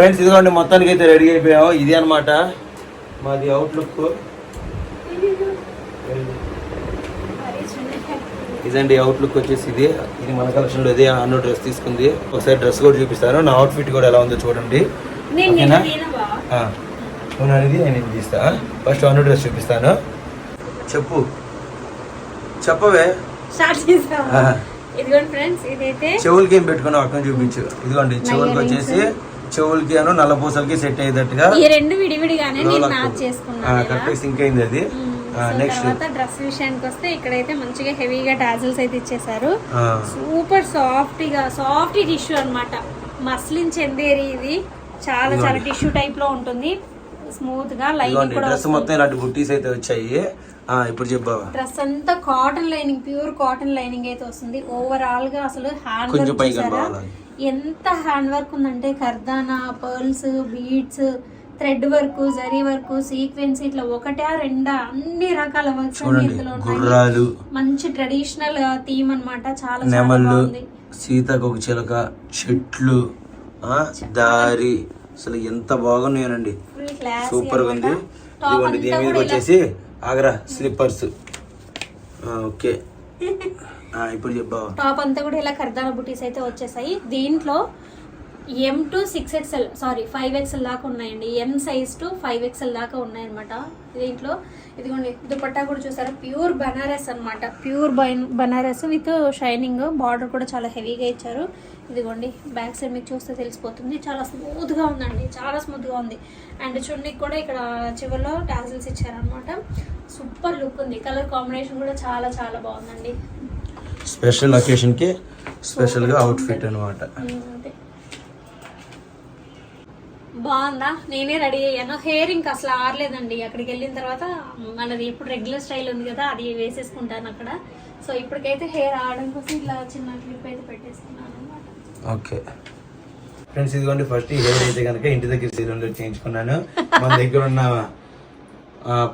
Friends ఇదిగోండి మొత్తానికి అయితే రెడీ అయిపోయాము. ఇది అన్నమాట మాది అవుట్లుక్ ఇదండి అవుట్లుక్ వచ్చేసి ఇది. ఇది మన కలెక్షన్లో ఇది అన్ను డ్రెస్ తీసుకుంది. ఒకసారి డ్రెస్ కూడా చూపిస్తాను. నా అవుట్ఫిట్ కూడా ఎలా ఉందో చూడండి. ఓకేనా? అనేది నేను తీస్తా. ఫస్ట్ అన్ను డ్రెస్ చూపిస్తాను. చెప్పు. చెప్పవే. చెవులకి ఏం పెట్టుకున్నావు? అక్కడ చూపించు. ఇదిగోండి చెవులకి వచ్చేసి చెవులకి అను నల్ల పూసలకి సెట్ అయ్యేటట్టుగా ఈ రెండు విడివిడిగానే నేను మ్యాచ్ చేసుకున్నాను కరెక్ట్ సింక్ అయింది అది. నెక్స్ట్ తర్వాత డ్రెస్ విషయానికి వస్తే ఇక్కడైతే మంచిగా హెవీగా టాజిల్స్ అయితే ఇచ్చేసారు సూపర్ సాఫ్ట్గా సాఫ్ట్ టిష్యూ అన్నమాట. మస్లిన్ చందేరి ఇది. చాలా చాలా టిష్యూ టైప్లో ఉంటుంది. స్మూత్గా లైనింగ్ కూడా డ్రెస్ మొత్తం ఇలాంటి బుట్టీస్ అయితే వచ్చాయి. ఇప్పుడు చెప్పావా? డ్రెస్ అంతా cotton lining pure cotton lining అయితే వస్తుంది. ఓవరాల్గా అసలు హ్యాండ్ కొంచెం ఎంత హ్యాండ్ వర్క్ ఉందంటే కర్దానా pearls beads thread work zari work sequence ఇట్లా ఒకటా రెండా అన్ని రకాల వర్క్స్ ఇందులో ఉన్నాయి. మంచి ట్రెడిషనల్ థీమ్ అన్నమాట. చాలా నెమళ్ళు సీతకొక చిలక చెట్లు దారి. అసలు ఎంత బాగున్నాయనండి. సూపర్గా ఉంది. ఇదిగోండి దీని మీదకి వచ్చేసి ఆగ్రా స్లిప్పర్స్ ఓకే. ఇప్పుడు చెప్పావా టాప్ అంతా కూడా ఇలా ఖర్దాన బుటీస్ అయితే వచ్చేసాయి. దీంట్లో M to six XL sorry five XL దాకా ఉన్నాయండి. M size to five XL దాకా ఉన్నాయన్నమాట. దీంట్లో ఇదిగోండి దుపట్టా కూడా చూసారా? ప్యూర్ బనారస్ అన్నమాట. Pure Banaras with shining. Border కూడా చాలా హెవీగా ఇచ్చారు. ఇదిగోండి బ్యాక్ సైడ్ మీకు చూస్తే తెలిసిపోతుంది. చాలా స్మూత్గా ఉందండి. చాలా స్మూత్గా ఉంది. అండ్ చున్నీకి కూడా ఇక్కడ చివరిలో టాజిల్స్ ఇచ్చారనమాట సూపర్ లుక్ ఉంది. కలర్ కాంబినేషన్ కూడా చాలా చాలా బాగుందండి. స్పెషల్ అకేషన్కి స్పెషల్గా అవుట్ ఫిట్ అనమాట. బాగుందా? నేనే రెడీ అయ్యాను. హెయిర్ ఇంకా అసలు ఆరలేదండి. అక్కడికి వెళ్ళిన తర్వాత మనది ఇప్పుడు రెగ్యులర్ స్టైల్ ఉంది కదా అది వేసేసుకుంటాను అక్కడ. సో ఇప్పటికైతే హెయిర్ ఆడడం కోసం ఇట్లా చిన్న క్లిప్ అయితే పెట్టేసుకున్నాను ఓకే. ఫ్రెండ్స్ ఇదిగోండి ఫస్ట్ ఈ హెయిర్ అయితే కనుక ఇంటి దగ్గర సీరియల్ చేయించుకున్నాను. మన దగ్గర ఉన్న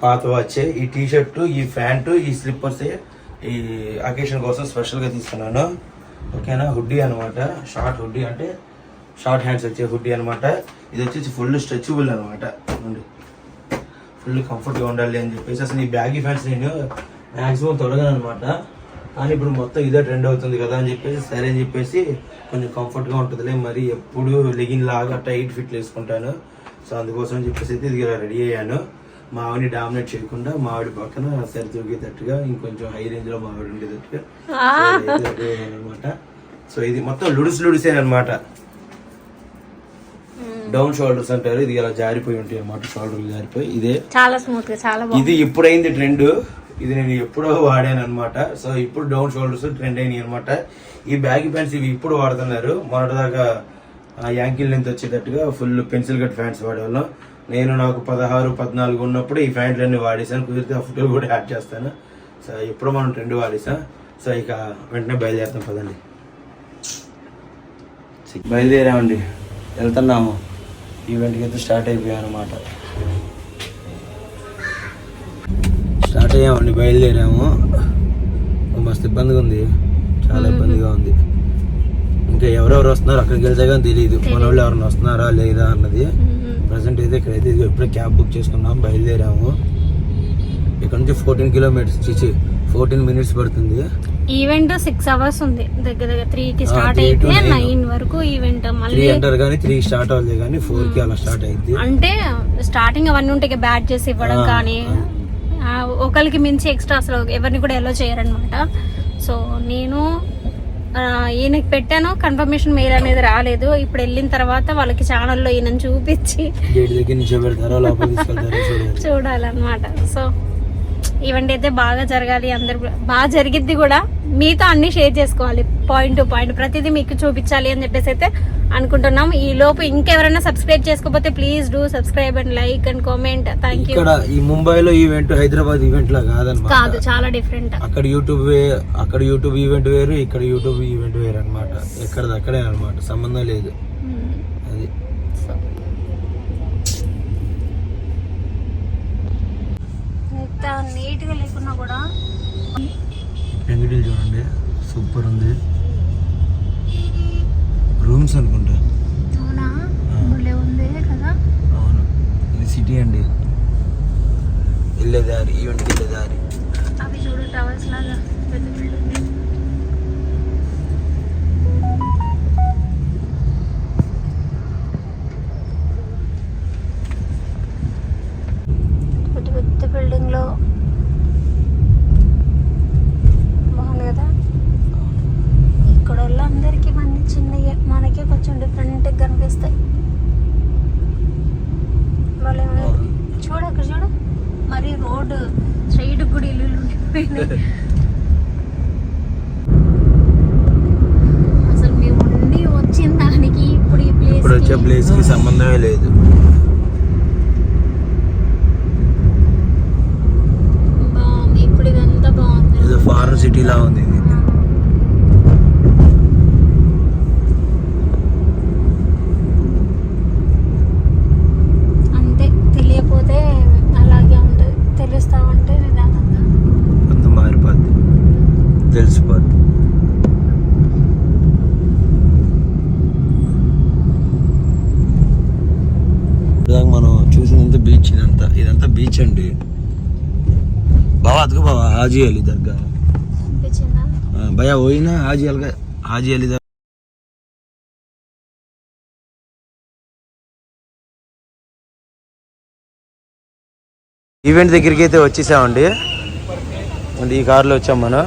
పాత వాచ్ ఈ టీ షర్ట్ ఈ ప్యాంటు ఈ స్లిప్పర్స్ ఈ అకేషన్ కోసం స్పెషల్గా తీసుకున్నాను. ఓకేనా? హుడ్డీ అనమాట షార్ట్ హుడ్డీ అంటే షార్ట్ హ్యాండ్స్ వచ్చే హుడ్డీ అనమాట ఇది వచ్చేసి ఫుల్ స్ట్రెచబుల్ అనమాట ఫుల్ కంఫర్ట్గా ఉండాలి అని చెప్పేసి అసలు ఈ బ్యాగీ ఫ్యాన్స్ నేను మ్యాక్సిమం తొడగను అనమాట కానీ ఇప్పుడు మొత్తం ఇదే ట్రెండ్ అవుతుంది కదా అని చెప్పేసి సరే అని చెప్పేసి కొంచెం కంఫర్ట్గా ఉంటుందిలే. మరి ఎప్పుడు లెగిన్ లాగా టైట్ ఫిట్ వేసుకుంటాను. సో అందుకోసం అని చెప్పేసి అయితే ఇది రెడీ అయ్యాను. మా ఆవిడని డామినేట్ చేయకుండా మా ఆవిడ పక్కన సరి తూగేటట్టుగా ఇంకొంచెం హై రేంజ్లో మా ఆవిడ ఉండేటట్టుగా అనమాట సో ఇది మొత్తం లుడిస్ లుడిసే అనమాట డౌన్ షోల్డర్స్ అంటారు. ఇది ఇలా జారిపోయి ఉంటాయి అనమాట షోల్డర్లు జారిపోయి. ఇదే. చాలా స్మూత్గా చాలా ఇది ఇప్పుడైంది ట్రెండ్. ఇది నేను ఎప్పుడో వాడాను అనమాట సో ఇప్పుడు డౌన్ షోల్డర్స్ ట్రెండ్ అయినాయి అనమాట ఈ బ్యాగ్ ప్యాంట్స్ ఇవి ఇప్పుడు వాడుతున్నారు. మొన్నటిదాకా యాంకిల్ లెంత్ వచ్చేటట్టుగా ఫుల్ పెన్సిల్ కట్ ప్యాంట్స్ వాడేవాళ్ళం. నేను నాకు పదహారు పద్నాలుగు ఉన్నప్పుడు ఈ ప్యాంట్లన్నీ వాడేసాను కుదిరితే ఆ ఫోటోలు కూడా యాడ్ చేస్తాను. సో ఇప్పుడు మనం ట్రెండ్ వాడేసాం సో ఇక వెంటనే బయలుదేరుతాం. పదండి. బయలుదేరామండి. వెళ్తున్నాము. ఈవెంట్కి అయితే స్టార్ట్ అయిపోయాం అనమాట స్టార్ట్ అయ్యామండి బయలుదేరాము. మస్తు ఇబ్బందిగా ఉంది. చాలా ఇబ్బందిగా ఉంది. ఇంకా ఎవరెవరు వస్తున్నారు అక్కడికి వెళ్తే కానీ తెలియదు మన వాళ్ళు ఎవరైనా వస్తున్నారా లేదా అన్నది. ప్రజెంట్ అయితే ఇక్కడైతే ఇప్పుడే క్యాబ్ బుక్ చేసుకున్నాం బయలుదేరాము. ఇక్కడ నుంచి ఫోర్టీన్ కిలోమీటర్స్ చిచి. ఫోర్టీన్ మినిట్స్ పడుతుంది. ఈవెంట్ సిక్స్ అవర్స్ ఉంది. దగ్గర దగ్గర త్రీ కి స్టార్ట్ అయితే. నైన్. వరకు ఈవెంట్ మళ్ళీ అంటారు కానీ త్రీ స్టార్ట్ అవ్వలేదు కానీ ఫోర్కి అలా స్టార్ట్ అయింది అంటే స్టార్టింగ్ అవన్నీ ఉంటాయి బ్యాట్ చేసి ఇవ్వడం కానీ ఒకరికి మించి ఎక్స్ట్రా అసలు ఎవరిని కూడా ఎలో చేయరనమాట సో నేను ఈయనకి పెట్టాను. కన్ఫర్మేషన్ మెయిల్ అనేది రాలేదు. ఇప్పుడు వెళ్ళిన తర్వాత వాళ్ళకి ఛానల్లో ఈయనని చూపించి చూడాలన్నమాట. సో ఈవెంట్ అయితే బాగా జరగాలి అందరు బాగా జరిగిద్ది కూడా. మీతో అన్ని షేర్ చేసుకోవాలి పాయింట్ టు పాయింట్ ప్రతిదీ మీకు చూపించాలి అని చెప్పేసి అయితే అనుకుంటున్నాం ఈ లోపు ఇంకెవరైనా సబ్స్క్రైబ్ చేసుకోకపోతే please do subscribe and like and comment thank you ఈ ముంబైలో ఈవెంట్ హైదరాబాద్ ఈవెంట్ లా కాదు చాలా డిఫరెంట్ అక్కడ యూట్యూబ్ అక్కడ యూట్యూబ్ ఈవెంట్ వేరు ఇక్కడ యూట్యూబ్ ఈవెంట్ వేరు అనమాట ఎక్కడది అక్కడే అనమాట సంబంధం లేదు. ఎంత నీట్గా లేకున్నా కూడా పెంగిడీలు చూడండి. సూపర్ ఉంది. రూమ్స్ అనుకుంటా. అవునా? కదా? అవును. ఇది సిటీ అండి. వెళ్ళేదారి ఈవెంట్కి వెళ్ళేదారి అవి చూడు టవర్స్ లాగా పెద్ద బిల్డింగ్ ఉండిపోయినాయి అసలు మేము ఉండి వచ్చిన దానికి ఇప్పుడు ఈ ప్లేస్ ఇప్పుడు వచ్చే ప్లేస్కి సంబంధమే లేదు. బాగుంది. ఇప్పుడు ఇదంతా బాగుంది. ఏదో ఫారెన్ సిటీలా ఉంది ఇది అంతే తెలియకపోతే అలాగే ఉంటుంది తెలుస్తా ఉంటే నిదానంగా అంత మారిపోద్ది తెలిసిపోద్ది ఇలాగ మనం చూసినంత బీచ్ ఇదంతా ఇదంతా బీచ్ అండి. బావా అతుకు బావా హాజీ అలీ దర్గా. భయ్యా పోయినా హాజీ అల్గా హాజీ అలీ దర్గా. ఈవెంట్ దగ్గరికి అయితే వచ్చేసామండి. అండి ఈ కారులో వచ్చాం మనం.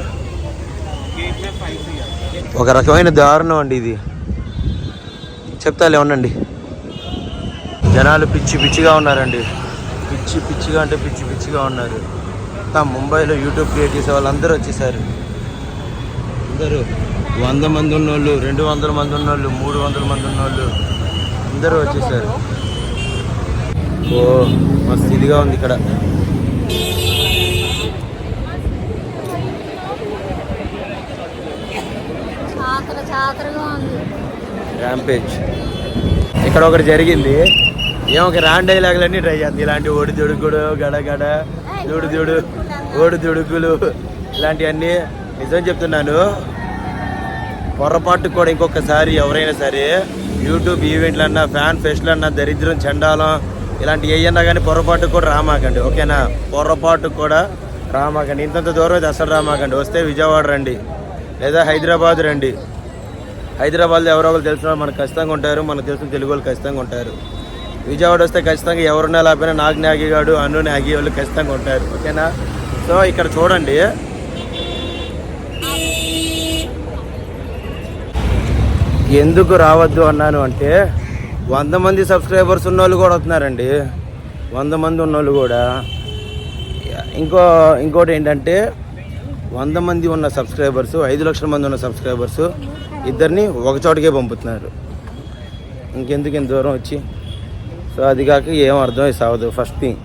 ఒక రకమైన దారుణం అండి ఇది. చెప్తాలే ఉండండి జనాలు పిచ్చి పిచ్చిగా ఉన్నారండి. పిచ్చి పిచ్చిగా అంటే పిచ్చి పిచ్చిగా ఉన్నారు. అంతా ముంబైలో యూట్యూబ్ క్రియేట్ చేసే వాళ్ళందరూ వచ్చేసారు. అందరూ వంద మంది ఉన్నోళ్ళు రెండు వందల మంది ఉన్నోళ్ళు మూడు వందల మంది ఉన్నోళ్ళు అందరూ వచ్చేసారు. ఓ మస్తు ఇదిగా ఉంది ఇక్కడ. ర్యాంపేజ్ ఇక్కడ ఒకటి జరిగింది. ఏమో ఒక రాన్ డైలాగులన్నీ ట్రై చేస్తుంది ఇలాంటి ఓడి దుడుకుడు గడ గడ దుడు దుడు ఓడి దుడుకులు ఇలాంటివన్నీ నిజం చెప్తున్నాను. పొరపాటు కూడా ఇంకొకసారి ఎవరైనా సరే యూట్యూబ్ ఈవెంట్లు అన్నా ఫ్యాన్ ఫెస్ట్లు అన్నా దరిద్రం చండాలం ఇలాంటి ఏయన్నా కానీ పొరపాటు కూడా రామాకండి. ఓకేనా? పొరపాటు కూడా రామాకండి. ఇంతంత దూరం అయితే అసలు రామాకండి. వస్తే విజయవాడ రండి. లేదా హైదరాబాద్ రండి. హైదరాబాద్లో ఎవరో ఒకరు తెలిసిన వాళ్ళు మనకు ఖచ్చితంగా ఉంటారు. మనకు తెలిసిన తెలుగు వాళ్ళు ఖచ్చితంగా ఉంటారు. విజయవాడ వస్తే ఖచ్చితంగా ఎవరున్నా లేకపోయినా నాగ్ నాగిగాడు అన్ను నాగి వాళ్ళు ఖచ్చితంగా ఉంటారు. ఓకేనా? సో ఇక్కడ చూడండి. ఎందుకు రావద్దు అన్నాను అంటే వంద మంది సబ్స్క్రైబర్స్ ఉన్న వాళ్ళు కూడా వస్తున్నారండి. వంద మంది ఉన్నోళ్ళు కూడా. ఇంకో ఇంకోటి ఏంటంటే వంద మంది ఉన్న సబ్స్క్రైబర్స్ ఐదు లక్షల మంది ఉన్న సబ్స్క్రైబర్స్ ఇద్దరిని ఒక చోటకే పంపుతున్నారు. ఇంకెందుకు ఇంత దూరం వచ్చి? సో అది కాక ఏం అర్థం సావదు. ఫస్ట్ థింగ్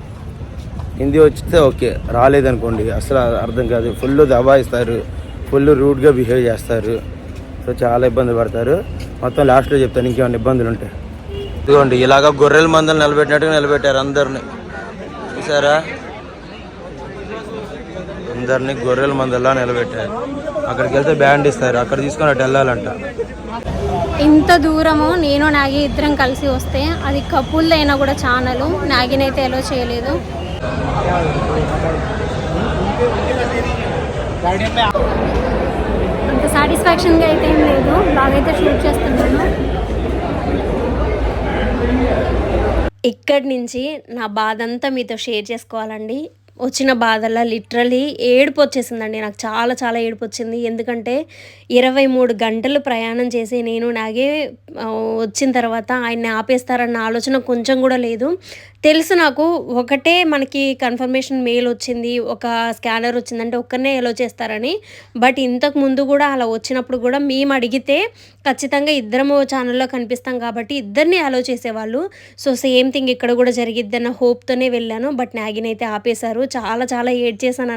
హిందీ వచ్చితే ఓకే. రాలేదనుకోండి. అసలు అర్థం కాదు. ఫుల్ దబాయిస్తారు. ఫుల్ రూడ్గా బిహేవ్ చేస్తారు. సో చాలా ఇబ్బంది పడతారు. మొత్తం లాస్ట్లో చెప్తాను. ఇంకేమైనా ఇబ్బందులు ఉంటాయి ఇదిగోండి ఇలాగ గొర్రెల మందులు నిలబెట్టినట్టుగా నిలబెట్టారు అందరిని. చూసారా? అందరినీ గొర్రెల మందల్లా నిలబెట్టారు. అక్కడికి వెళ్తే బ్యాండ్ ఇస్తారు. అక్కడ తీసుకొని అటు వెళ్ళాలంట. ఇంత దూరము నేను నాగి ఇద్దరం కలిసి వస్తే అది కపుల్ అయినా కూడా ఛానల్. నాగినైతే ఎలా చేయలేదు. అంత సాటిస్ఫాక్షన్గా అయితే ఏం లేదు. బాగైతే షూట్ చేస్తున్నాను. ఇక్కడి నుంచి నా బాధ అంతా మీతో షేర్ చేసుకోవాలండి. వచ్చిన బాధల్లో లిటరలీ ఏడుపు వచ్చేసిందండి. నాకు చాలా చాలా ఏడుపు వచ్చింది. ఎందుకంటే ఇరవై మూడు గంటలు ప్రయాణం చేసి నేను నాగే వచ్చిన తర్వాత ఆయన్ని ఆపేస్తారన్న ఆలోచన కొంచెం కూడా లేదు. తెలుసు నాకు ఒకటే మనకి కన్ఫర్మేషన్ మెయిల్ వచ్చింది ఒక స్కానర్ వచ్చిందంటే ఒక్కనే ఎలో చేస్తారని. బట్ ఇంతకు ముందు కూడా అలా వచ్చినప్పుడు కూడా మేము అడిగితే ఖచ్చితంగా ఇద్దరము ఛానల్లో కనిపిస్తాం కాబట్టి ఇద్దరిని అలో చేసేవాళ్ళు. సో సేమ్ థింగ్ ఇక్కడ కూడా జరిగిద్దన్న హోప్తోనే వెళ్ళాను. బట్ నాగిని అయితే ఆపేశారు. చాలా చాలా ఏడ్ చేశాను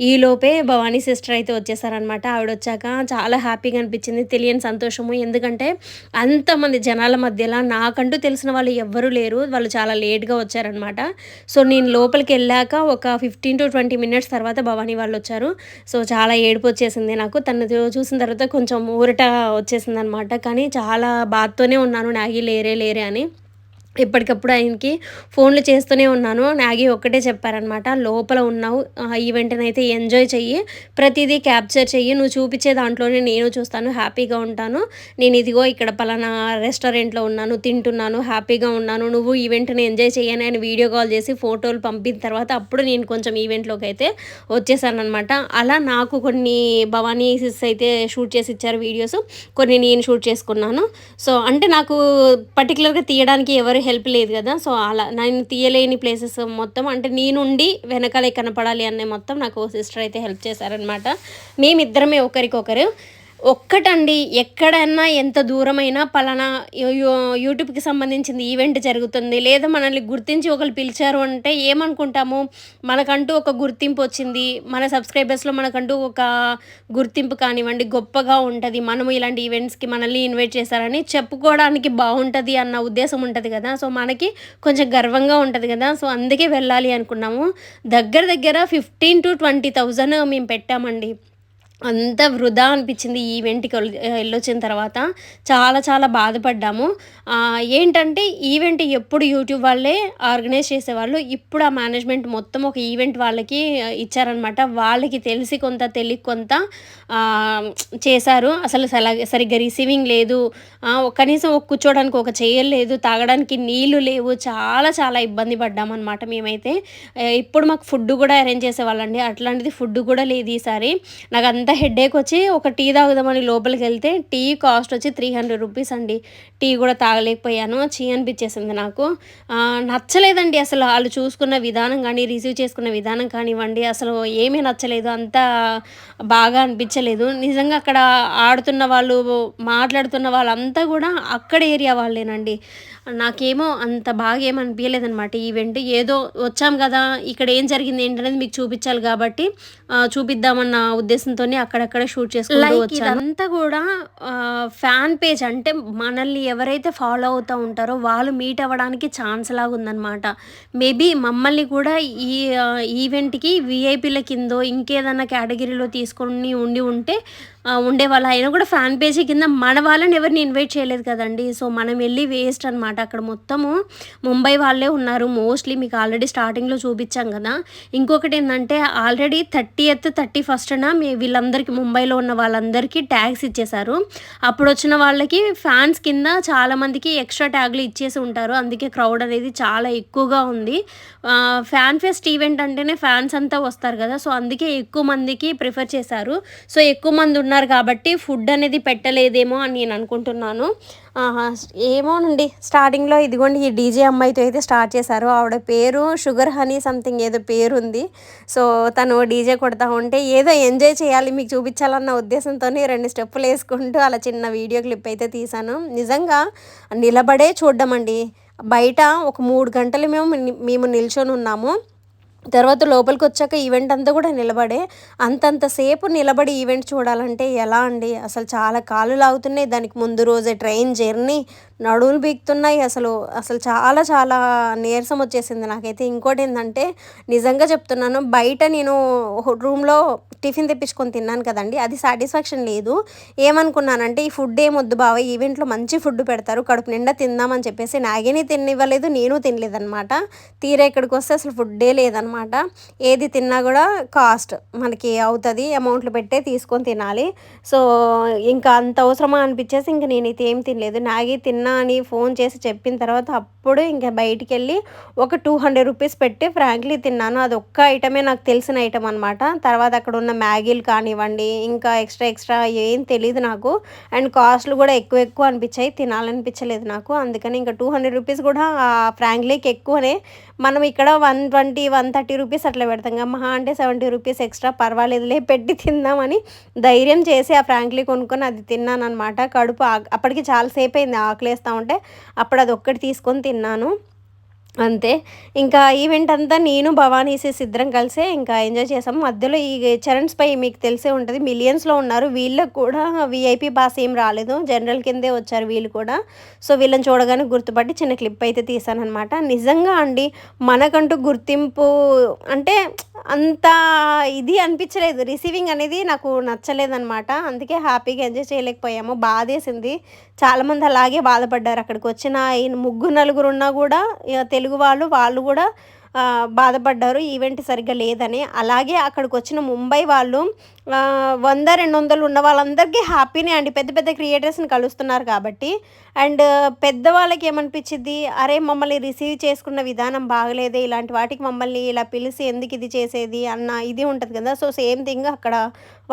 ఈలోపే భవానీ సిస్టర్ అయితే వచ్చేసారనమాట ఆవిడ వచ్చాక చాలా హ్యాపీగా అనిపించింది తెలియని సంతోషము. ఎందుకంటే అంతమంది జనాల మధ్యలో నాకంటూ తెలిసిన వాళ్ళు ఎవ్వరూ లేరు. వాళ్ళు చాలా లేట్గా వచ్చారనమాట సో నేను లోపలికి వెళ్ళాక ఒక ఫిఫ్టీన్ టు ట్వంటీ మినిట్స్ తర్వాత భవానీ వాళ్ళు వచ్చారు సో చాలా ఏడుపు వచ్చేసింది నాకు. తను చూసిన తర్వాత కొంచెం ఊరట వచ్చేసింది అనమాట కానీ చాలా బాధతోనే ఉన్నాను. నాగి లేరే లేరే అని. ఎప్పటికప్పుడు ఆయనకి ఫోన్లు చేస్తూనే ఉన్నాను. నాగి ఒక్కటే చెప్పారనమాట లోపల ఉన్నావు ఆ ఈవెంట్ని అయితే ఎంజాయ్ చెయ్యి ప్రతిదీ క్యాప్చర్ చెయ్యి నువ్వు చూపించే దాంట్లోనే నేను చూస్తాను హ్యాపీగా ఉంటాను. నేను ఇదిగో ఇక్కడ పలానా రెస్టారెంట్లో ఉన్నాను తింటున్నాను హ్యాపీగా ఉన్నాను నువ్వు ఈవెంట్ని ఎంజాయ్ చేయని ఆయన వీడియో కాల్ చేసి ఫోటోలు పంపిన తర్వాత అప్పుడు నేను కొంచెం ఈవెంట్లోకి అయితే వచ్చేసాను అనమాట అలా నాకు కొన్ని భవానీ సిస్ అయితే షూట్ చేసి ఇచ్చారు వీడియోస్ కొన్ని నేను షూట్ చేసుకున్నాను. సో అంటే నాకు పర్టికులర్గా తీయడానికి ఎవరు హెల్ప్ లేదు కదా. సో అలా నేను తీయలేని ప్లేసెస్ మొత్తం అంటే నేనుండి వెనకాలే కనపడాలి అనే మొత్తం నాకు సిస్టర్ అయితే హెల్ప్ చేశారనమాట మేమిద్దరమే ఒకరికొకరు. ఒక్కటండి ఎక్కడన్నా ఎంత దూరమైనా పలానా యూట్యూబ్కి సంబంధించింది ఈవెంట్ జరుగుతుంది. లేదా మనల్ని గుర్తించి ఒకరు పిలిచారు అంటే ఏమనుకుంటాము? మనకంటూ ఒక గుర్తింపు వచ్చింది. మన సబ్స్క్రైబర్స్లో మనకంటూ ఒక గుర్తింపు కానివ్వండి గొప్పగా ఉంటుంది. మనము ఇలాంటి ఈవెంట్స్కి మనల్ని ఇన్వైట్ చేశారని చెప్పుకోవడానికి బాగుంటుంది అన్న ఉద్దేశం ఉంటుంది కదా. సో మనకి కొంచెం గర్వంగా ఉంటుంది కదా. సో అందుకే వెళ్ళాలి అనుకున్నాము. దగ్గర దగ్గర ఫిఫ్టీన్ టు ట్వంటీ థౌజండ్ మేము పెట్టామండి. అంత వృధా అనిపించింది ఈ ఈవెంట్కి వెళ్ళొచ్చిన తర్వాత. చాలా చాలా బాధపడ్డాము. ఏంటంటే ఈవెంట్ ఎప్పుడు యూట్యూబ్ వాళ్ళే ఆర్గనైజ్ చేసేవాళ్ళు. ఇప్పుడు ఆ మేనేజ్మెంట్ మొత్తం ఒక ఈవెంట్ వాళ్ళకి ఇచ్చారనమాట వాళ్ళకి తెలిసి కొంత తెలియ కొంత చేశారు. అసలు సల సరిగ్గా రిసీవింగ్ లేదు. కనీసం ఒక కూర్చోడానికి ఒక చైర్ లేదు. తాగడానికి నీళ్ళు లేవు. చాలా చాలా ఇబ్బంది పడ్డామన్నమాట మేమైతే. ఇప్పుడు మాకు ఫుడ్ కూడా అరేంజ్ చేసేవాళ్ళండి. అట్లాంటిది ఫుడ్ కూడా లేదు ఈసారి. నాకు అంత హెడేక్ వచ్చి ఒక టీ తాగుదామని లోపలికి వెళ్తే టీ కాస్ట్ వచ్చి త్రీ హండ్రెడ్ రూపీస్ అండి. టీ కూడా తాగలేకపోయాను. చీ అనిపించేసింది నాకు. నచ్చలేదండి అసలు వాళ్ళు చూసుకున్న విధానం కానీ రిసీవ్ చేసుకున్న విధానం కానివ్వండి. అసలు ఏమీ నచ్చలేదు. అంత బాగా అనిపించలేదు. నిజంగా అక్కడ ఆడుతున్న వాళ్ళు మాట్లాడుతున్న వాళ్ళంతా కూడా అక్కడ ఏరియా వాళ్ళేనండి. నాకేమో అంత బాగా ఏం అనిపించలేదన్నమాట ఈవెంట్ ఏదో వచ్చాం కదా ఇక్కడ ఏం జరిగింది ఏంటనేది మీకు చూపించాలి కాబట్టి చూపిద్దామన్న ఉద్దేశంతోనే అక్కడక్కడ షూట్ చేసుకుంటూ వచ్చాను. ఇదంతా కూడా ఫ్యాన్ పేజ్ అంటే మనల్ని ఎవరైతే ఫాలో అవుతూ ఉంటారో వాళ్ళు మీట్ అవ్వడానికి ఛాన్స్ లాగా ఉందన్నమాట. మేబీ మమ్మల్ని కూడా ఈ ఈవెంట్కి విఐపీల కిందో ఇంకేదన్నా కేటగిరీలో తీసుకొని ఉండి ఉంటే ఉండేవాళ్ళు. అయినా కూడా ఫ్యాన్ పేజీ కింద మన వాళ్ళని ఎవరిని ఇన్వైట్ చేయలేదు కదండి. సో మనం వెళ్ళి వేస్ట్ అనమాట అక్కడ మొత్తము ముంబై వాళ్ళే ఉన్నారు. మోస్ట్లీ మీకు ఆల్రెడీ స్టార్టింగ్లో చూపించాం కదా. ఇంకొకటి ఏంటంటే ఆల్రెడీ థర్టీ ఎత్ థర్టీ ఫస్ట్న మీ వీళ్ళందరికీ ముంబైలో ఉన్న వాళ్ళందరికీ ట్యాగ్స్ ఇచ్చేశారు. అప్పుడు వచ్చిన వాళ్ళకి ఫ్యాన్స్ కింద చాలామందికి ఎక్స్ట్రా ట్యాగ్లు ఇచ్చేసి ఉంటారు. అందుకే క్రౌడ్ అనేది చాలా ఎక్కువగా ఉంది. ఫ్యాన్ ఫెస్ట్ ఈవెంట్ అంటేనే ఫ్యాన్స్ అంతా వస్తారు కదా. సో అందుకే ఎక్కువ మందికి ప్రిఫర్ చేశారు. సో ఎక్కువ మంది ఉన్నారు కాబట్టి ఫుడ్ అనేది పెట్టలేదేమో అని నేను అనుకుంటున్నాను. ఆహా, ఏమోనండి. స్టార్టింగ్లో ఇదిగోండి ఈ డీజే అమ్మాయితో అయితే స్టార్ట్ చేశారు. ఆవిడ పేరు షుగర్ హనీ సంథింగ్ ఏదో పేరు ఉంది సో తను డీజే కొడతా ఉంటే ఏదో ఎంజాయ్ చేయాలి మీకు చూపించాలన్న ఉద్దేశంతో రెండు స్టెప్పులు వేసుకుంటూ అలా చిన్న వీడియో క్లిప్ అయితే తీశాను. నిజంగా నిలబడే చూడడం అండి. బయట ఒక మూడు గంటలు మేము మేము నిల్చొని ఉన్నాము. తర్వాత లోపలికి వచ్చాక ఈవెంట్ అంతా కూడా నిలబడే అంతంతసేపు నిలబడి ఈవెంట్ చూడాలంటే ఎలా అండి? అసలు చాలా కాళ్ళు లాగుతున్నాయి దానికి ముందు రోజే ట్రైన్ జర్నీ నడువులు బీక్తున్నాయి అసలు అసలు చాలా చాలా నీరసం వచ్చేసింది నాకైతే. ఇంకోటి ఏంటంటే నిజంగా చెప్తున్నాను బయట నేను రూమ్లో టిఫిన్ తెప్పించుకొని తిన్నాను కదండి. అది సాటిస్ఫాక్షన్ లేదు. ఏమనుకున్నానంటే ఈ ఫుడ్ ఏమొద్దు వద్దు బావ ఈవెంట్లో మంచి ఫుడ్ పెడతారు కడుపు నిండా తిందామని చెప్పేసి నాగిని తినివ్వలేదు నేను తినలేదన్నమాట. తీరా ఇక్కడికి వస్తే అసలు ఫుడ్డే లేదనమాట ఏది తిన్నా కూడా కాస్ట్ మనకి అవుతుంది అమౌంట్లు పెట్టే తీసుకొని తినాలి. సో ఇంకా అంత అవసరమా అనిపించేసి ఇంక నేను ఇది ఏం తినలేదు. నాగి తిన్నా అని ఫోన్ చేసి చెప్పిన తర్వాత అప్పుడు ఇంకా బయటికి వెళ్ళి ఒక టూ హండ్రెడ్ రూపీస్ పెట్టి ఫ్రాంక్లీ తిన్నాను. అది ఒక్క ఐటమే నాకు తెలిసిన ఐటమ్ అనమాట తర్వాత అక్కడ ఉన్న మ్యాగీలు కానివ్వండి ఇంకా ఎక్స్ట్రా ఎక్స్ట్రా ఏం తెలియదు నాకు. అండ్ కాస్ట్లు కూడా ఎక్కువ ఎక్కువ అనిపించాయి. తినాలనిపించలేదు నాకు. అందుకని ఇంకా టూ హండ్రెడ్ రూపీస్ కూడా ఆ ఫ్రాంక్లీకి ఎక్కువనే. మనం ఇక్కడ one twenty one thirty rupees అట్లా పెడతాం కదా మహా అంటే సెవెంటీ రూపీస్ ఎక్స్ట్రా పర్వాలేదులే పెట్టి తిందామని ధైర్యం చేసి ఆ ఫ్రాంక్లీ కొనుక్కొని అది తిన్నాను అనమాట కడుపు అప్పటికి చాలాసేపు అయింది ఆకలేస్తూ ఉంటే అప్పుడు అది ఒక్కటి తీసుకొని తిన్నాను. అంతే. ఇంకా ఈవెంట్ అంతా నేను భవానీ సిస్ ఇద్దరం కలిసే ఇంకా ఎంజాయ్ చేసాం. మధ్యలో ఈ చరణ్స్ పై మీకు తెలిసే ఉంటుంది. మిలియన్స్లో ఉన్నారు. వీళ్ళకి కూడా వీఐపీ పాస్ ఏం రాలేదు. జనరల్ కిందే వచ్చారు వీళ్ళు కూడా. సో వీళ్ళని చూడగానే గుర్తుపట్టి చిన్న క్లిప్ అయితే తీసానమాట నిజంగా అండి మనకంటూ గుర్తింపు అంటే అంత ఇది అనిపించలేదు. రిసీవింగ్ అనేది నాకు నచ్చలేదన్నమాట. అందుకే హ్యాపీగా ఎంజాయ్ చేయలేకపోయాము. బాధేసింది. చాలామంది అలాగే బాధపడ్డారు. అక్కడికి వచ్చిన ఈ ముగ్గురు నలుగురు ఉన్నా కూడా తెలుగు వాళ్ళు వాళ్ళు కూడా బాధపడ్డారు. ఈవెంట్ సరిగ్గా లేదని. అలాగే అక్కడికి వచ్చిన ముంబై వాళ్ళు వంద రెండు వందలు ఉన్న వాళ్ళందరికీ హ్యాపీనే అండి. పెద్ద పెద్ద క్రియేటర్స్ని కలుస్తున్నారు కాబట్టి. అండ్ పెద్దవాళ్ళకి ఏమనిపించింది అరే మమ్మల్ని రిసీవ్ చేసుకున్న విధానం బాగలేదే. ఇలాంటి వాటికి మమ్మల్ని ఇలా పిలిచి ఎందుకు ఇది చేసేది అన్న ఇది ఉంటుంది కదా. సో సేమ్ థింగ్ అక్కడ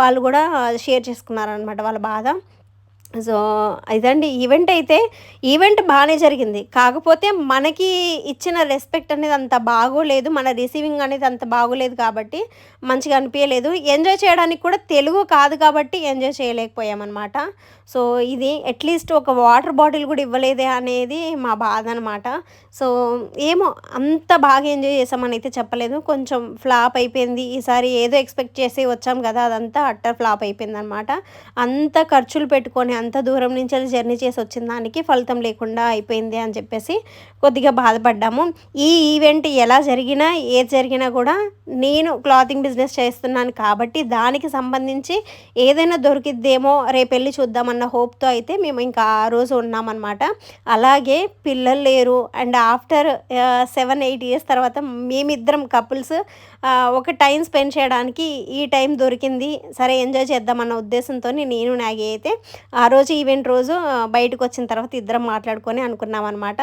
వాళ్ళు కూడా షేర్ చేసుకున్నారనమాట వాళ్ళ బాధ. సో ఇదండి ఈవెంట్ అయితే ఈవెంట్ బాగానే జరిగింది. కాకపోతే మనకి ఇచ్చిన రెస్పెక్ట్ అనేది అంత బాగోలేదు మన రిసీవింగ్ అనేది అంత బాగోలేదు కాబట్టి మంచిగా అనిపించలేదు ఎంజాయ్ చేయడానికి కూడా తెలుగు కాదు కాబట్టి ఎంజాయ్ చేయలేకపోయామన్నమాట. సో ఇది అట్లీస్ట్ ఒక వాటర్ బాటిల్ కూడా ఇవ్వలేదే అనేది మా బాధ అనమాట సో ఏమో అంత బాగా ఎంజాయ్ చేసామని అయితే చెప్పలేదు. కొంచెం ఫ్లాప్ అయిపోయింది. ఈసారి ఏదో ఎక్స్పెక్ట్ చేసి వచ్చాం కదా అదంతా అట్టర్ ఫ్లాప్ అయిపోయింది అనమాట అంత ఖర్చులు పెట్టుకొని అంత దూరం నుంచి జర్నీ చేసి వచ్చిన దానికి ఫలితం లేకుండా అయిపోయింది అని చెప్పేసి కొద్దిగా బాధపడ్డాము. ఈ ఈవెంట్ ఎలా జరిగినా ఏది జరిగినా కూడా నేను క్లాతింగ్ బిజినెస్ చేస్తున్నాను కాబట్టి దానికి సంబంధించి ఏదైనా దొరికిద్దేమో రేపు వెళ్ళి చూద్దామన్న హోప్తో అయితే మేము ఇంకా ఆ రోజు ఉన్నామన్నమాట. అలాగే పిల్లలు లేరు. And after seven eight years తర్వాత మేమిద్దరం కపుల్స్ ఒక టైం స్పెండ్ చేయడానికి ఈ టైం దొరికింది సరే ఎంజాయ్ చేద్దామన్న ఉద్దేశంతో నేను నాగి అయితే ఆ రోజు ఈవెంట్ రోజు బయటకు వచ్చిన తర్వాత ఇద్దరం మాట్లాడుకొని అనుకున్నాం అనమాట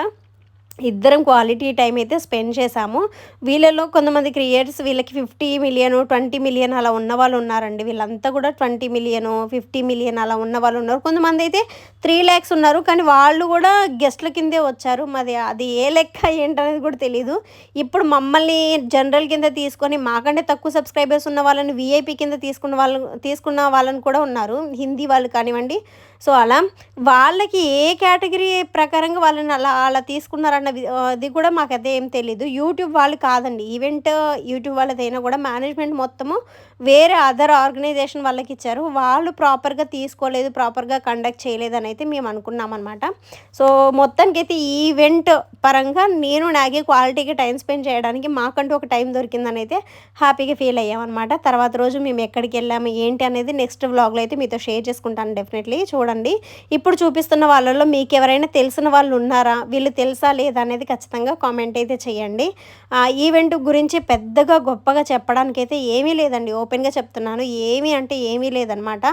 ఇద్దరం క్వాలిటీ టైం అయితే స్పెండ్ చేశాము. వీళ్ళలో కొంతమంది క్రియేటర్స్ వీళ్ళకి ఫిఫ్టీ మిలియన్ ట్వంటీ మిలియన్ అలా ఉన్న వాళ్ళు ఉన్నారండి. వీళ్ళంతా కూడా ట్వంటీ మిలియన్ ఫిఫ్టీ మిలియన్ అలా ఉన్న వాళ్ళు ఉన్నారు. కొంతమంది అయితే త్రీ ల్యాక్స్ ఉన్నారు కానీ వాళ్ళు కూడా గెస్ట్ల కిందే వచ్చారు. మరి అది ఏ లెక్క ఏంటనేది కూడా తెలియదు ఇప్పుడు మమ్మల్ని జనరల్ కింద తీసుకొని మాకంటే తక్కువ సబ్స్క్రైబర్స్ ఉన్న వాళ్ళని వీఐపీ కింద తీసుకున్న వాళ్ళు తీసుకున్న వాళ్ళని కూడా ఉన్నారు. హిందీ వాళ్ళు కానివ్వండి సో అలా వాళ్ళకి ఏ కేటగిరీ ప్రకారంగా వాళ్ళని అలా అలా తీసుకున్నారన్న అది కూడా మాకు అదే ఏం తెలీదు. యూట్యూబ్ వాళ్ళు కాదండి. ఈవెంట్ యూట్యూబ్ వాళ్ళదైనా కూడా మేనేజ్మెంట్ మొత్తము వేరే అదర్ ఆర్గనైజేషన్ వాళ్ళకి ఇచ్చారు వాళ్ళు ప్రాపర్గా తీసుకోలేదు ప్రాపర్గా కండక్ట్ చేయలేదు అని అయితే మేము అనుకున్నాం అనమాట సో మొత్తానికి అయితే ఈ ఈవెంట్ పరంగా నేను నాగే క్వాలిటీగా టైం స్పెండ్ చేయడానికి మాకంటూ ఒక టైం దొరికిందని అయితే హ్యాపీగా ఫీల్ అయ్యామన్నమాట తర్వాత రోజు మేము ఎక్కడికి వెళ్ళాము ఏంటి అనేది నెక్స్ట్ వ్లాగ్లో అయితే మీతో షేర్ చేసుకుంటాను డెఫినెట్లీ చూడండి. ఇప్పుడు చూపిస్తున్న వాళ్ళలో మీకు ఎవరైనా తెలిసిన వాళ్ళు ఉన్నారా? వీళ్ళు తెలుసా లేదా అనేది ఖచ్చితంగా కామెంట్ అయితే చేయండి. ఆ ఈవెంట్ గురించి పెద్దగా గొప్పగా చెప్పడానికి అయితే ఏమీ లేదండి. ఓపెన్గా చెప్తున్నాను. ఏమీ అంటే ఏమీ లేదనమాట.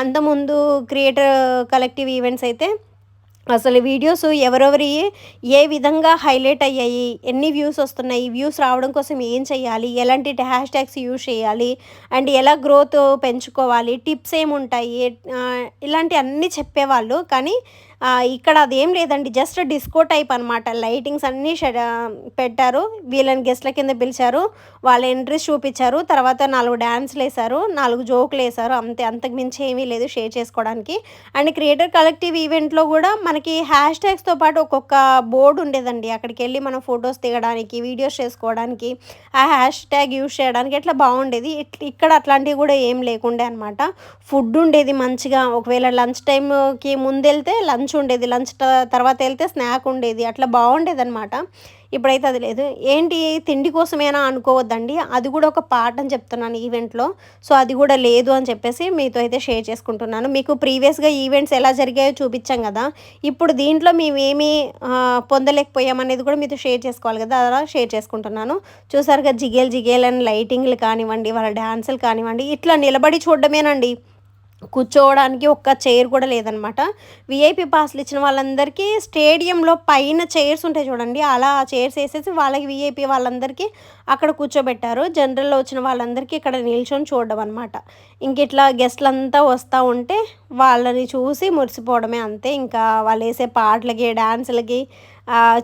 అంతకుముందు క్రియేటర్ కలెక్టివ్ ఈవెంట్స్ అయితే అసలు వీడియోస్ ఎవరెవరి ఏ విధంగా హైలైట్ అయ్యాయి ఎన్ని వ్యూస్ వస్తున్నాయి వ్యూస్ రావడం కోసం ఏం చేయాలి ఎలాంటి హ్యాష్ ట్యాగ్స్ యూజ్ చేయాలి అండ్ ఎలా గ్రోత్ పెంచుకోవాలి టిప్స్ ఏముంటాయి ఇలాంటి అన్నీ చెప్పేవాళ్ళు. కానీ ఇక్కడ అదేం లేదండి జస్ట్ డిస్కో టైప్ అనమాట లైటింగ్స్ అన్నీ పెట్టారు. వీళ్ళని గెస్ట్ల కింద పిలిచారు. వాళ్ళ ఎంట్రీస్ చూపించారు. తర్వాత నాలుగు డ్యాన్స్లు వేశారు. నాలుగు జోకులు వేశారు. అంతే అంతకు మించి ఏమీ లేదు షేర్ చేసుకోవడానికి. అండ్ క్రియేటర్ కలెక్టివ్ ఈవెంట్లో కూడా మనకి హ్యాష్ ట్యాగ్స్తో పాటు ఒక్కొక్క బోర్డు ఉండేదండి. అక్కడికి వెళ్ళి మనం ఫొటోస్ దిగడానికి వీడియోస్ చేసుకోవడానికి ఆ హ్యాష్ ట్యాగ్ యూస్ చేయడానికి ఇట్లా బాగుండేది. ఇక్కడ అట్లాంటివి కూడా ఏం లేకుండే అనమాట ఫుడ్ ఉండేది మంచిగా. ఒకవేళ లంచ్ టైంకి ముందు వెళ్తే లంచ్ ఉండేది. లంచ్ తర్వాత వెళ్తే స్నాక్ ఉండేది. అట్లా బాగుండేది అనమాట ఇప్పుడైతే అది లేదు. ఏంటి తిండి కోసమేనా అనుకోవద్దండి. అది కూడా ఒక పార్ట్ అని చెప్తున్నాను ఈవెంట్లో. సో అది కూడా లేదు అని చెప్పేసి మీతో అయితే షేర్ చేసుకుంటున్నాను. మీకు ప్రీవియస్గా ఈవెంట్స్ ఎలా జరిగాయో చూపించాం కదా. ఇప్పుడు దీంట్లో మేమేమి పొందలేకపోయామనేది కూడా మీతో షేర్ చేసుకోవాలి కదా. అలా షేర్ చేసుకుంటున్నాను. చూసారుగా జిగేల్ జిగేల్ అని లైటింగ్లు కానివ్వండి వాళ్ళ డ్యాన్సులు కానివ్వండి ఇట్లా నిలబడి చూడడమేనండి. కూర్చోవడానికి ఒక్క చైర్ కూడా లేదనమాట. విఐపి పాస్లు ఇచ్చిన వాళ్ళందరికీ స్టేడియంలో పైన చైర్స్ ఉంటాయి చూడండి. అలా ఆ చైర్స్ వేసేసి వాళ్ళకి విఐపి వాళ్ళందరికీ అక్కడ కూర్చోబెట్టారు. జనరల్లో వచ్చిన వాళ్ళందరికీ ఇక్కడ నిల్చొని చూడడం అనమాట ఇంక ఇట్లా గెస్ట్లు అంతా వస్తూ ఉంటే వాళ్ళని చూసి మురిసిపోవడమే అంతే. ఇంకా వాళ్ళు వేసే పాటలకి డాన్సులకి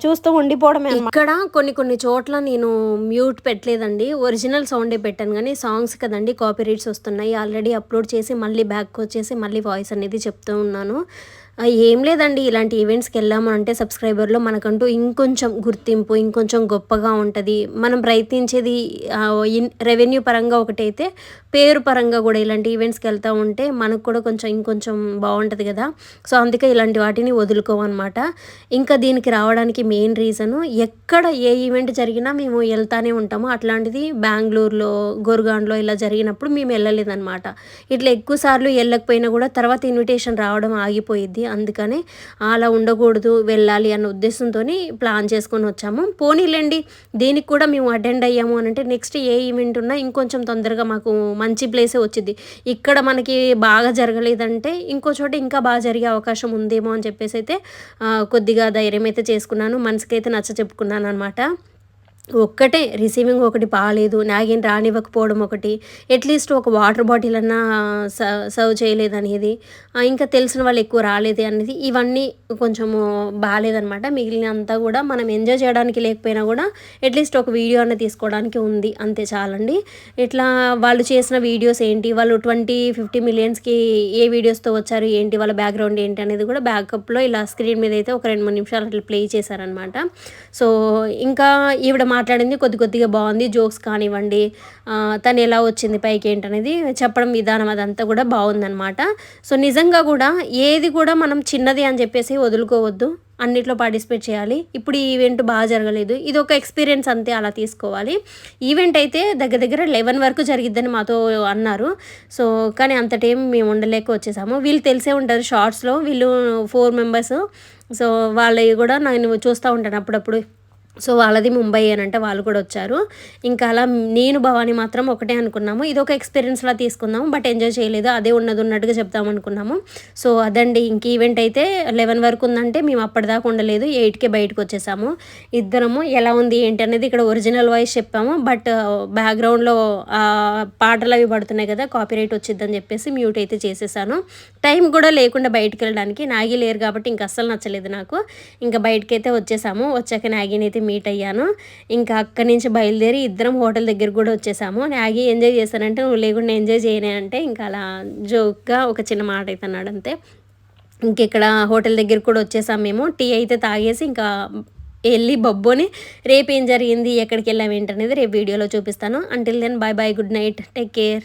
చూస్తూ ఉండిపోవడమే ఇక్కడ కొన్ని కొన్ని చోట్ల నేను మ్యూట్ పెట్టలేదండి. ఒరిజినల్ సౌండే పెట్టాను కానీ సాంగ్స్ కదండి కాపీ రైట్స్ వస్తున్నాయి. ఆల్రెడీ అప్లోడ్ చేసి మళ్ళీ బ్యాక్ వచ్చేసి మళ్ళీ వాయిస్ అనేది చెప్తూ ఉన్నాను. ఏం లేదండి ఇలాంటి ఈవెంట్స్కి వెళ్ళాము అంటే సబ్స్క్రైబర్లో మనకంటూ ఇంకొంచెం గుర్తింపు ఇంకొంచెం గొప్పగా ఉంటుంది. మనం ప్రయత్నించేది రెవెన్యూ పరంగా ఒకటైతే పేరు పరంగా కూడా ఇలాంటి ఈవెంట్స్కి వెళ్తూ ఉంటే మనకు కూడా కొంచెం ఇంకొంచెం బాగుంటుంది కదా. సో అందుకే ఇలాంటి వాటిని వదులుకోమన్నమాట ఇంకా దీనికి రావడానికి మెయిన్ రీజను ఎక్కడ ఏ ఈవెంట్ జరిగినా మేము వెళ్తానే ఉంటాము. అట్లాంటిది బెంగళూరులో గోర్గాన్లో ఇలా జరిగినప్పుడు మేము వెళ్ళలేదన్నమాట. ఇట్లా ఎక్కువ సార్లు వెళ్ళకపోయినా కూడా తర్వాత ఇన్విటేషన్ రావడం ఆగిపోయింది అందుకనే అలా ఉండకూడదు వెళ్ళాలి అన్న ఉద్దేశంతో ప్లాన్ చేసుకొని వచ్చాము. పోనీలేండి దీనికి కూడా మేము అటెండ్ అయ్యాము అని అంటే నెక్స్ట్ ఏ ఈవెంట్ ఉన్నా ఇంకొంచెం తొందరగా మాకు మంచి ప్లేసే వచ్చింది. ఇక్కడ మనకి బాగా జరగలేదంటే ఇంకో చోట ఇంకా బాగా జరిగే అవకాశం ఉందేమో అని చెప్పేసి అయితే కొద్దిగా ధైర్యం అయితే చేసుకున్నాను. మనసుకైతే నచ్చ చెప్పుకున్నాను అనమాట ఒక్కటే రిసీవింగ్ ఒకటి బాగాలేదు నాగేం రానివ్వకపోవడం ఒకటి అట్లీస్ట్ ఒక వాటర్ బాటిల్ అన్నా స- సర్వ్ చేయలేదనేది అనేది ఇంకా తెలిసిన వాళ్ళు ఎక్కువ రాలేదు అనేది ఇవన్నీ కొంచెము బాగాలేదనమాట మిగిలినంతా కూడా మనం ఎంజాయ్ చేయడానికి లేకపోయినా కూడా అట్లీస్ట్ ఒక వీడియో అన్న తీసుకోవడానికి ఉంది అంతే చాలండి. ఇట్లా వాళ్ళు చేసిన వీడియోస్ ఏంటి వాళ్ళు ట్వంటీ ఫిఫ్టీ మిలియన్స్కి ఏ వీడియోస్తో వచ్చారు ఏంటి వాళ్ళ బ్యాక్గ్రౌండ్ ఏంటి అనేది కూడా బ్యాకప్లో ఇలా స్క్రీన్ మీద అయితే ఒక రెండు మూడు నిమిషాలు అట్లా ప్లే చేశారనమాట సో ఇంకా ఈవిడ మాట్లాడింది కొద్ది కొద్దిగా బాగుంది జోక్స్ కానివ్వండి తను ఎలా వచ్చింది పైకి ఏంటనేది చెప్పడం విధానం అదంతా కూడా బాగుందనమాట సో నిజంగా కూడా ఏది కూడా మనం చిన్నది అని చెప్పేసి వదులుకోవద్దు అన్నిట్లో పార్టిసిపేట్ చేయాలి. ఇప్పుడు ఈ ఈవెంట్ బాగా జరగలేదు ఇది ఒక ఎక్స్పీరియన్స్ అంతే అలా తీసుకోవాలి. ఈవెంట్ అయితే దగ్గర దగ్గర లెవెన్ వరకు జరిగిద్దని మాతో అన్నారు. సో కానీ అంత టైం మేము ఉండలేక వచ్చేసాము. వీళ్ళు తెలిసే ఉంటారు షార్ట్స్లో వీళ్ళు ఫోర్ మెంబర్స్ సో వాళ్ళవి కూడా నేను చూస్తూ ఉంటాను అప్పుడప్పుడు. సో వాళ్ళది ముంబై అని అంటే వాళ్ళు కూడా వచ్చారు. ఇంకా అలా నేను భవాని మాత్రం ఒకటే అనుకున్నాము. ఇది ఒక ఎక్స్పీరియన్స్లా తీసుకుందాము బట్ ఎంజాయ్ చేయలేదు. అదే ఉన్నది ఉన్నట్టుగా చెప్దాం అనుకున్నాము. సో అదండి ఇంక ఈవెంట్ అయితే లెవెన్ వరకు ఉందంటే మేము అప్పటిదాకా ఉండలేదు. ఎయిట్కే బయటకు వచ్చేసాము. ఇద్దరము ఎలా ఉంది ఏంటి అనేది ఇక్కడ ఒరిజినల్ వాయిస్ చెప్పాము. బట్ బ్యాక్గ్రౌండ్లో పాటలు అవి పడుతున్నాయి కదా కాపీరైట్ వచ్చిద్దని చెప్పేసి మ్యూట్ అయితే చేసేసాను. టైం కూడా లేకుండా బయటకు వెళ్ళడానికి. నాగి లేరు కాబట్టి ఇంక అస్సలు నచ్చలేదు నాకు. ఇంకా బయటకైతే వచ్చేసాము. వచ్చాక నాగిని అయితే మీట్ అయ్యాను. ఇంకా అక్కడి నుంచి బయలుదేరి ఇద్దరం హోటల్ దగ్గర కూడా వచ్చేసాము. నాగి ఎంజాయ్ చేశానంటే నువ్వు లేకుండా ఎంజాయ్ చేయనే అంటే ఇంకా అలా జోక్గా ఒక చిన్న మాట అయితే అన్నాడు అంతే ఇంకెక్కడ హోటల్ దగ్గర కూడా వచ్చేసాం మేము. టీ అయితే తాగేసి ఇంకా వెళ్ళి బొబ్బోని రేపు ఏం జరిగింది ఎక్కడికి వెళ్ళాం ఏంటనేది రేపు వీడియోలో చూపిస్తాను. Until then bye bye good night take care